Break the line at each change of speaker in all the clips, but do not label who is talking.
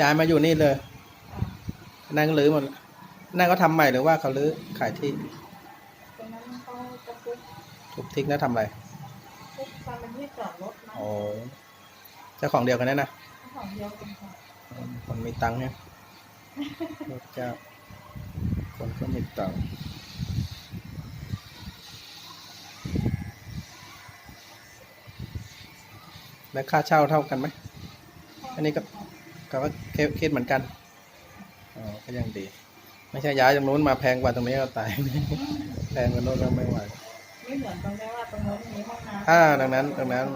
ย้ายมาอยู่นี่เลยนั่งรื้อหมดแล้วนั่นก็ทำใหม่หรือว่าเขารื้อขายที่
ตรงนั้นเขาจะปุ๊บ
ทุบทิ้งแล้วทำอะไร
ปุ๊บทำเป็นที่จอดรถนะ
อ๋อเจ้าของเดียวกันแน่นะ
ของเดียวกันค่ะ
คนมีตังค์เนี่ยรถเจ้าคนก็มีตังค์แล้วค่าเช่าเท่ากันไหม อันนี้ก็ ก็ว่าเคสเคสเหมือนกันอ๋อก็ยังดี ไม่ใช่ย้ายตรงนู้นมาแพงกว่าตรงนี้ก็ตายแพงกว่าโน้นก็ไม่ไหว
ไม่เหมือนตรงนี้ว่าตรงนู้นมีห้องน้ำ
อ่าดังนั้นดังนั้น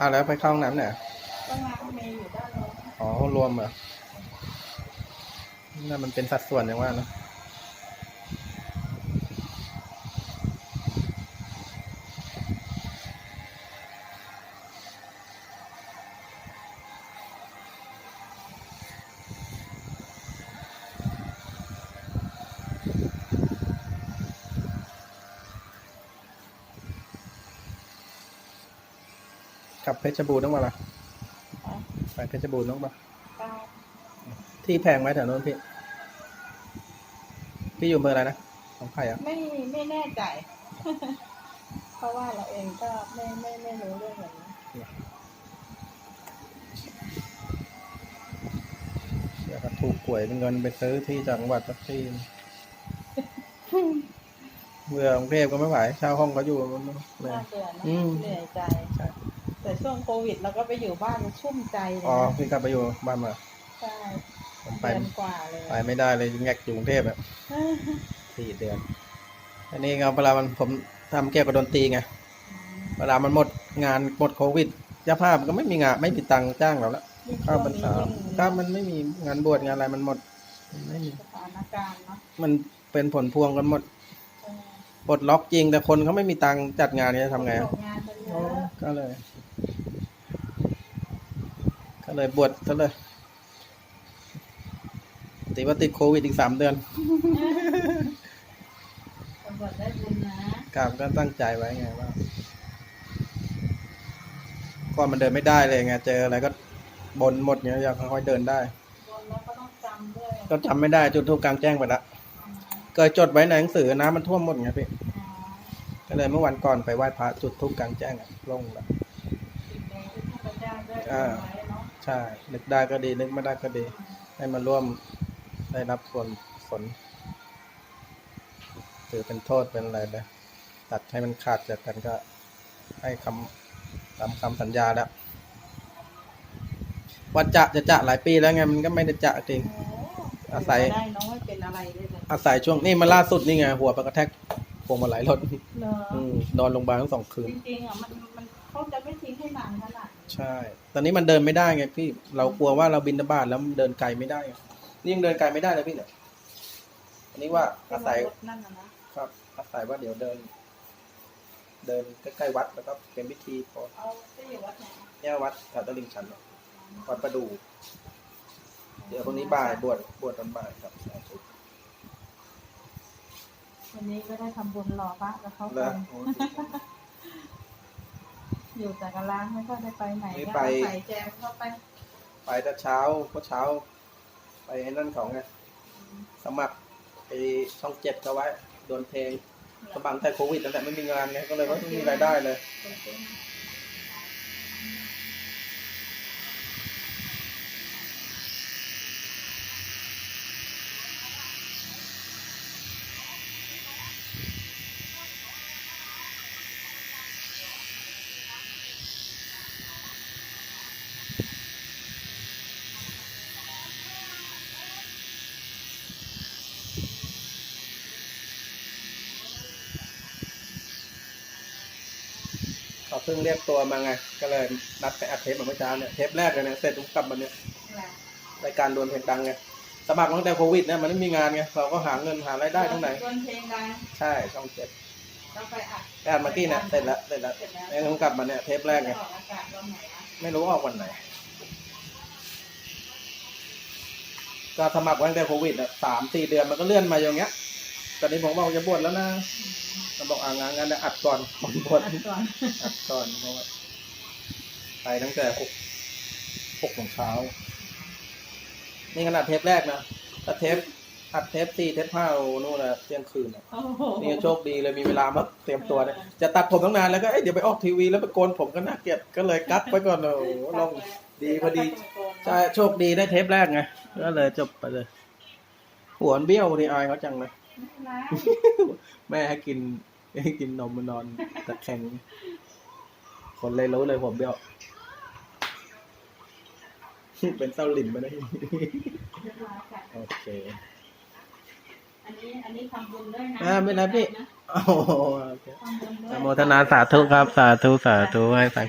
อ้าวแล้วไปเข้าห้องน้ำเนี่ย
ห้องน้ำมีอยู่ด้านโน้น
อ๋อห้องรวมเหรอนั่นมันเป็นสัดส่วนอย่างว่าเนอะ ลับเพชรบูรณ์ต้องมาละ
ค่ะ
ไปเพชรบูรณ์ต้องมา
เก้า
ที่แพงไหมแถวโน้นพี่ พี่อยู่อำเภออะไรนะ ของใครอะ
ไม่ไม่แน่ใจ เพราะว่าเราเองก็ไม่ไม่ไม่รู้เรื่องอย่างนี้
เดี๋ยวก็ถูกหวยเป็นเงินไปซื้อที่จังหวัดสักที่เบื่อกรุงเทพก็ไม่ไหวเช่าห้องก็อยู่มันเลย
น่าเบื่อนะ
อืม
เหนื่อยใจ
ใช่
แต่ช่วงโควิดเราก็ไปอยู่บ้านมันชุ่มใจเลย
อ๋อ
นะ
พี่กลับไปอยู่บ้านมา
ใช่
ผมไป
เดือนกว่าเลย
ไปไม่ได้เลยแงกอยู่กรุงเทพอะสี่เดือน อันนี้ก็เวลามันผมทำเกี่ยวกับดนตรีไง เวลามันหมดงานหมดโควิดเจ้าภาพมันก็ไม่มีงานไม่มีตังค์จ้างเราแล้ว
ยิ่ง
ข้าวพรรษา
ช่วงนี้ยิ่ง
ถ้ามันไม่มีงานบวชงานอะไรมันหมดมันไม่มี
สถานการณ์เนาะ
มันเป็นผลพวงกันหมด
เออ
ปลดล็อกจริงแต่คนเขาไม่มีตังค์จัดงานนี้จะทำไง
ต
อะ
กงานกันเย
โอ้
อะ
ก็เลย ก็เลยบวชซะเลยติว่าติดโควิดอีกสามเดือน
ตำรวจได้บุญนะ
กราบก็ตั้งใจไว้ไงว่าก่อนมันเดินไม่ได้เลยไงเจออะไรก็บนหมดเงี้ยอยากค่อยๆเดินได้
บนแล้วก็ต้องจำด้วย
ก็จำไม่ได้จุดทูปกลางแจ้งไปละเคยจดไว้ในหนังสือน้ำมันท่วมหมดไงพี่
อ๋อ
ก็เลยเมื่อวันก่อนไปไหว้พระจุดทูปกลางแจ้งอะลงแล้ว
สิ่งในที่ข้าพเจ้าได้
อ่า
ทำไว้เนาะ
ใช่ นึกได้ก็ดี นึกไม่ได้ก็ดี ให้มาร่วมได้รับส่วนผลถือเป็นโทษเป็นอะไรเลยตัดให้มันขาดจากกันก็ให้คำตามคำสัญญาแล้วว่าจะจะจะหลายปีแล้วไงมันก็ไม่ได้จะจริง
โอ้
อาศัย
ได้น้องไม่เป็นอะไรเลยเลย
อาศัยช่วงนี่มาล่าสุดนี่ไงหัวไปกระแทกพวงมาลัยรถ
เนอะ
อืมนอนโรงพยาบาลทั้งสองคืน
จริงๆอะมันมันเขาจะไม่ทิ้งให้นานขนาดนี้
ใช่ ตอนนี้มันเดินไม่ได้ไงพี่ เรากลัวว่าเราบินบาตแล้วมันเดินไกลไม่ได้ไงนี่ยังเดินไกลไม่ได้เลยพี่เนี่ย อันนี้ว่าอาศัย
รถนั่นนะนะครับ
อาศัยว่าเดี๋ยวเดิน เดินใกล้ๆวัดแล้วก็เป็นพิธีพอ
เอาจะอยู่วัดไหน
เนี่ยวัดแถวตลิ่งชันวัดประดูเดี๋ยวพรุ่งนี้บ่ายบวชบวชตอนบ่ายครับ
วันนี้ก็ได้ทำบุญรอพระแล้วเขาไป
แล้วโอ้ย
อยู่แต่กับร้านไม่ค่อยได้ไปไหน
ไม่
ก็
ไป
เอาใส่แจมเข้าไป
ไปแต่เช้าก็เช้า ไปไอ้นั่นเขาไงสมัครไปช่องเจ็ดเขาไว้โดนเพลงสมัครแต่โควิดนั่นแหละไม่มีงานไงก็เลยว่าไม่มีรายได้เลยเขาเพิ่งเรียกตัวมาไง ก็เลยนัดไปอัดเทปมาเมื่อเช้าเนี่ยเทปแรกเลยเนี่ยเสร็จปุ๊บกลับมาเนี่ยรายการดวลเพลงดังไงสมัครตั้งแต่โควิดเนี่ยมันไม่มีงานไงเราก็หาเงินหารายได้ทั้งไหน
ดนเพลงดัง
ใช่ช่องเจ็ด
ต้องไปอัด
ไปอัดมากี้เนี่ยเสร็จแล้วเสร็จแล้ว
เสร็จแล้ว
แล้วผมกลับมาเนี่ยเทปแรกไง
จะออกอากาศวันไหนอะ
ไม่รู้ออกวันไหนก็สมัครไว้ตั้งแต่โควิดอะสามสี่เดือนมันก็เลื่อนมาอย่างเงี้ยตอนนี้ผมบอกจะบวชแล้วนะ ก็บอกอ่างานงานเดี๋ยวอัดก่อนก่อนบวช
อัดก่อน
อัดก่อนเพราะว่าไปตั้งแต่หกหกโมงเช้านี่ขนาดเทปแรกนะถ้าเทปอัดเทปสี่เทปห้าโอ้นู่นนะเที่ยงคืนน่ะ
โอ้โห
นี่โชคดีเลยมีเวลามาเตรียมตัวเนี่ยจะตัดผมตั้งนานแล้วก็เอ้ยเดี๋ยวไปออกทีวีแล้วไปโกนผมก็น่าเกลียดก็เลยกัดไว้ก่อนโอ้โหลงดีพอดีใช่โชคดีได้เทปแรกไงก็เลยจบไปเลยหัวมันเบี้ยวนี่อายเขาจังเลยแม่ให้กิน ให้กินนมมานอนตะแคงคนเลยรู้เลยผมเบี้ยวเป็นเต้าหลินไปได้
เรียบร้อยค่ะ
โอเค
อันนี้อันนี้ทำบุญด้วยนะ
อ่าไม่เป็นไรพี่โอ้โหโอเค
ทำบุญด้วย
อนุโมทนาสาธุครับ สาธุสาธุให้สาย